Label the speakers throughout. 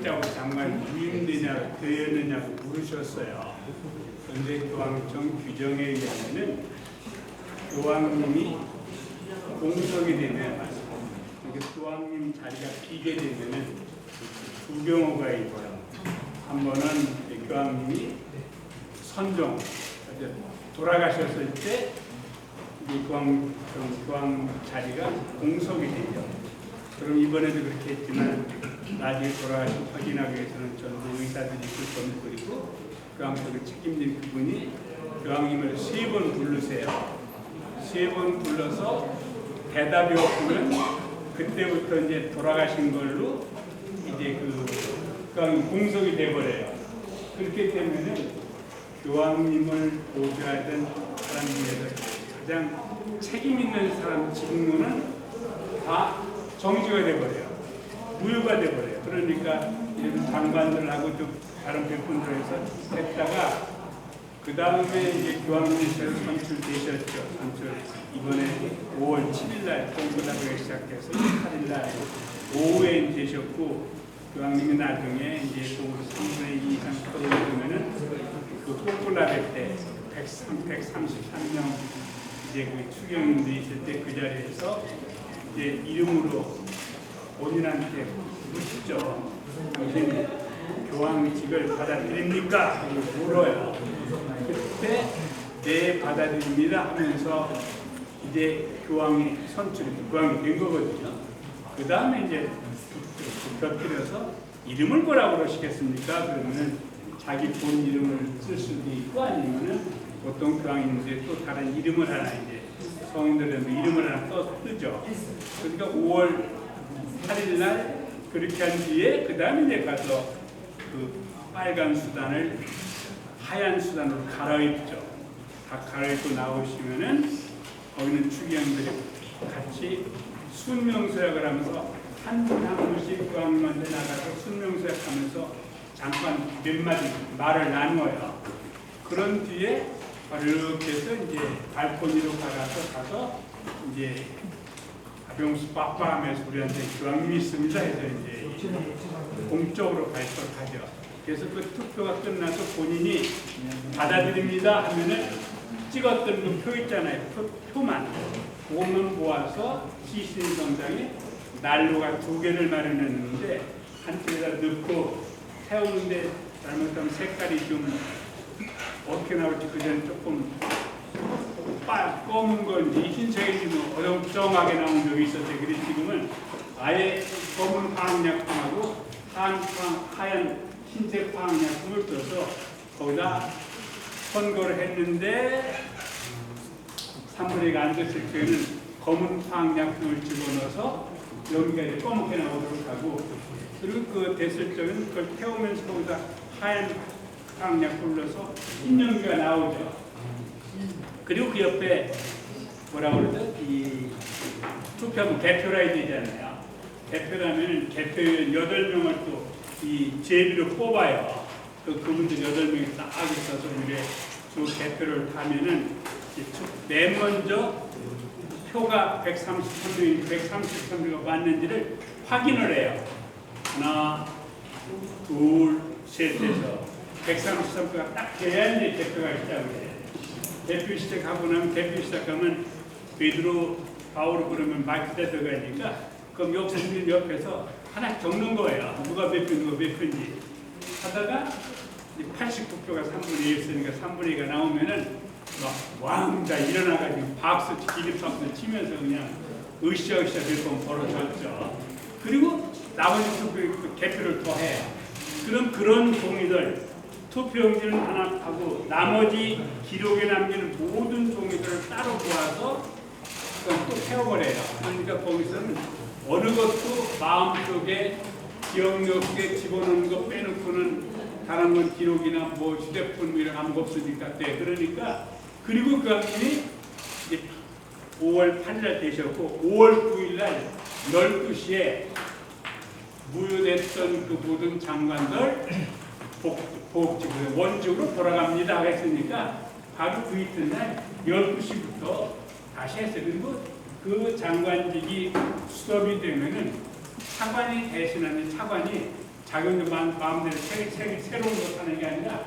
Speaker 1: 사직자고 장관 부임되냐 되었느냐고 물으셨어요. 그런데 교황청 규정에 의하면은 교황님이 공석이 되면 교황님 자리가 비게 되면은 두 경우가 있죠. 한 번은 교황님이 선종 돌아가셨을 때이 교황 교황 자리가 공석이 되죠. 그럼 이번에도 그렇게 했지만 나중에 돌아가신 확인하기 위해서는 전부 의사들이 있을 겁니다. 그리고 교황청을 책임진 그분이 교황님을 세 번 부르세요. 세 번 불러서 대답이 없으면 그때부터 이제 돌아가신 걸로 이제 그 교황 공석이 돼버려요. 그렇게 되면은 교황님을 보좌하던 사람 중에서 가장 책임 있는 사람 직무는 다 정지가 돼버려요. 무효가 돼버려요. 그러니까 이런 장관들하고 또 다른 백분들에서 했다가 그 다음에 이제 교황님께서 선출되셨죠. 선출 이번에 5월 7일 날 공부다가 시작해서 8일 날 오후에 되셨고 교황님이 나중에 이제 또 3분의 2 이상 떨어지면은 그 뽀뽀라베 때 103, 133명 이제 그 추경인들이 있을 때 그 자리에서 이제 이름으로 본인한테 묻죠. 당신 교황직을 받아들입니까? 물어요. 그때 네 받아들입니다 하면서 이제 교황이 선출이 교황이 된 거거든요. 그 다음에 이제 곁들여서 이름을 뭐라고 그러시겠습니까? 그러면은 자기 본 이름을 쓸 수도 있고 아니면은 보통 교황님들이 또 다른 이름을 하나 성인들은 이름을 하나 써 뜨죠. 그러니까 5월 8일 날 그렇게 한 뒤에 그 다음에 이제 가서 그 빨간 수단을 하얀 수단으로 갈아입죠. 다 갈아입고 나오시면은 거기는 추기형들이 같이 순명서약을 하면서 한분한 분씩 교황님한테 나가서 순명서약하면서 잠깐 몇 마디 말을 나누어요. 그런 뒤에 이렇게 해서 이제 발코니로 가서 가서 이제 가병수 빠빠하면서 우리한테 교황님이 있습니다 해서 이제 공적으로 발표를 하죠. 그래서 그 투표가 끝나서 본인이 받아들입니다 하면은 찍었던 그 표 있잖아요. 표, 표만 그것만 모아서 시신 정장에 난로가 두 개를 마련했는데 한쪽에다 넣고 태우는데 잘못하면 색깔이 좀 어떻게 나올지 그 전에 조금 빨 검은 건지 흰색인지 뭐 어정쩡하게 나온 적이 있었어요. 그래서 지금은 아예 검은 화학약품하고 하얀, 하얀 흰색 화학약품을 떠서 거기다 선거를 했는데 3분의 1가 안 됐을 때는 검은 화학약품을 집어넣어서 여기가 이제 검게 나오도록 하고 그리고 그 됐을 때는 그걸 태우면서 거기다 하얀 넣어서 흰 연기가 나오죠. 그리고 그 옆에 뭐라 그러죠? 이 투표하면 대표라 해야 되잖아요. 대표라면 대표위원 8명을 또 이 제비로 뽑아요. 그 그분들 8명이 딱 있어서 이제 그 대표를 타면은 맨 먼저 표가 133명인지 133명이 맞는지를 확인을 해요. 하나, 둘, 셋 해서 133표가 딱 돼야 이제 대표가 시작을 해요. 대표 시작하고 나면 대표 시작하면 베드로 바울로 그러면 마키다 들어가니까 그럼 역사님 옆에서 하나 적는 거예요. 누가 몇 표, 누가 몇 표인지 하다가 89표가 3분의 1 있으니까 3분의 2가 나오면은 막 왕다 일어나가지고 박수, 기립박수 치면서 그냥 으쌰으쌰 될건 벌어졌죠. 그리고 나머지 그 개표를 더 해요. 그럼 그런 종이들 투표용지를 하나 하고 나머지 기록에 남기는 모든 종이들을 따로 모아서 또 태워버려요. 그러니까 거기서는 어느 것도 마음속에 기억력 속에 집어넣는 거 빼놓고는 다른 건 기록이나 뭐 휴대폰 이런 아무것도 없으니까 때 그러니까 그리고 그 학생이 이제 5월 8일 되셨고 5월 9일 날 12시에 무효됐던 그 모든 장관들 복, 복직으로 원직으로 돌아갑니다 했으니까 바로 그 이튿날 12시부터 다시 했어요. 그리고 그 장관직이 수업이 되면은 차관이 대신하는 차관이 자기 마- 마음대로 책, 책, 새로운 것 하는 게 아니라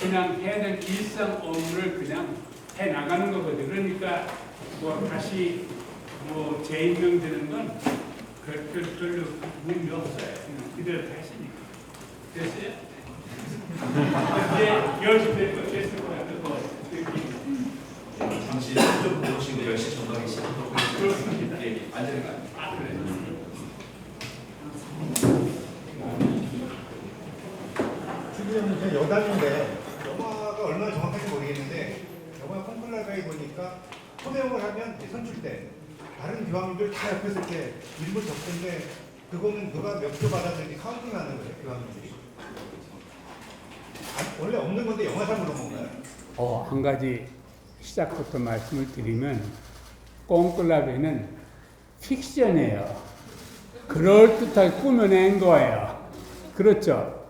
Speaker 1: 그냥 해야 될 일상 업무를 그냥 해 나가는 거거든. 그러니까 뭐 다시 뭐 재임명되는 건 그- 그- 별로 의미 없어요. 그대로 하시니까. 됐어요?
Speaker 2: 잠시 좀 보시고 10시 전방에 시작하도록. 하겠습니다. 예, 앉으는 거 아니에요.
Speaker 1: 아 그래.
Speaker 3: 주기자는 제 여담인데 영화가 얼마나 정확한지 모르겠는데 영화 콩클라베에 보니까 서명을 하면 선출 때 다른 교황님들 다 옆에서 이렇게 일부 적던데 그거는 누가 몇 표 받았는지 카운팅하는 거예요 교황님들이 아, 원래 없는 건데 영화상 그런 건가요?
Speaker 1: 어, 한 가지 시작부터 말씀을 드리면 꽁클라베는 픽션이에요. 그럴듯하게 꾸며낸 거예요. 그렇죠.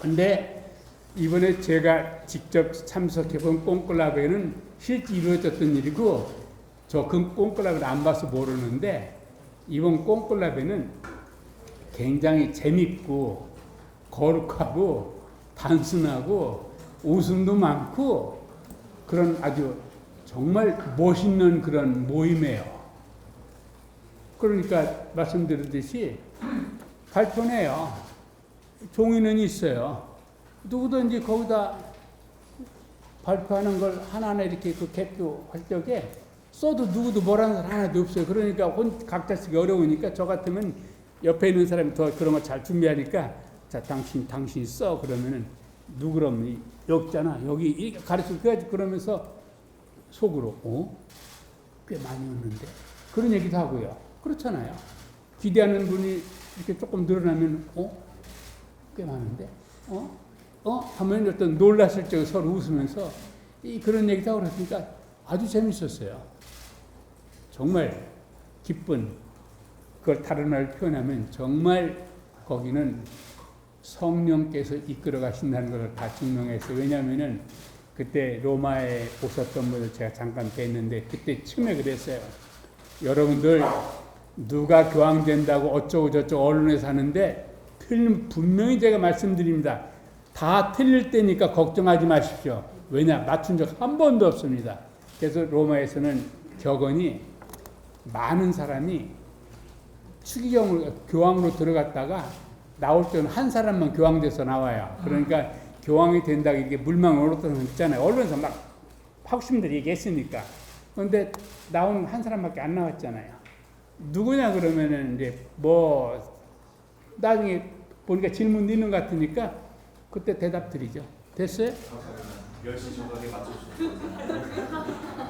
Speaker 1: 근데 이번에 제가 직접 참석해 본 꽁클라베는 실제 이루어졌던 일이고 저그 꽁클라베를 안 봐서 모르는데 이번 꽁클라베는 굉장히 재밌고 거룩하고 단순하고 웃음도 많고 그런 아주 정말 멋있는 그런 모임이에요. 그러니까 말씀드렸듯이 발표네요. 종이는 있어요. 누구든지 거기다 발표하는 걸 하나하나 이렇게 그 개표할 적에 써도 누구도 뭐라는 사람 하나도 없어요. 그러니까 혼 각자 쓰기 어려우니까 저 같으면 옆에 있는 사람이 더 그런 거 잘 준비하니까 자 당신 당신 써 그러면은 누구 그럼 이- 여기 가르쳐 줘야지 그러면서 속으로 어? 꽤 많이 왔는데 그런 얘기도 하고요. 그렇잖아요. 기대하는 분이 이렇게 조금 늘어나면 어? 꽤 많은데 어? 어? 하면 어떤 놀랐을 적 서로 웃으면서 이 그런 얘기도 하고 그러니까 아주 재밌었어요. 정말 기쁜 그걸 다른 말로 표현하면 정말 거기는 성령께서 이끌어 가신다는 것을 다 증명했어요. 왜냐하면은 그때 로마에 오셨던 분을 제가 잠깐 뵀는데 그때 처음에 그랬어요. 여러분들 누가 교황된다고 어쩌고 저쩌고 언론에서 하는데 틀림 분명히 제가 말씀드립니다. 다 틀릴 때니까 걱정하지 마십시오. 왜냐 맞춘 적 한 번도 없습니다. 그래서 로마에서는 격언이 많은 사람이 추기경을 교황으로 들어갔다가 나올 때는 한 사람만 교황돼서 나와요. 그러니까 교황이 된다고 이게 물망 거 있잖아요. 언론에서 막 학심들이 얘기했으니까. 그런데 나온 한 사람밖에 안 나왔잖아요. 누구냐 그러면은 이제 뭐 나중에 보니까 질문 있는 것 같으니까 그때 대답 드리죠. 됐어요?
Speaker 2: 10시 전방에 맞춰주시면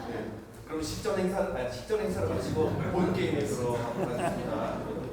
Speaker 2: 네. 그럼 식전 행사, 아니 식전 행사를 마치고 본 게임에 들어가겠습니다.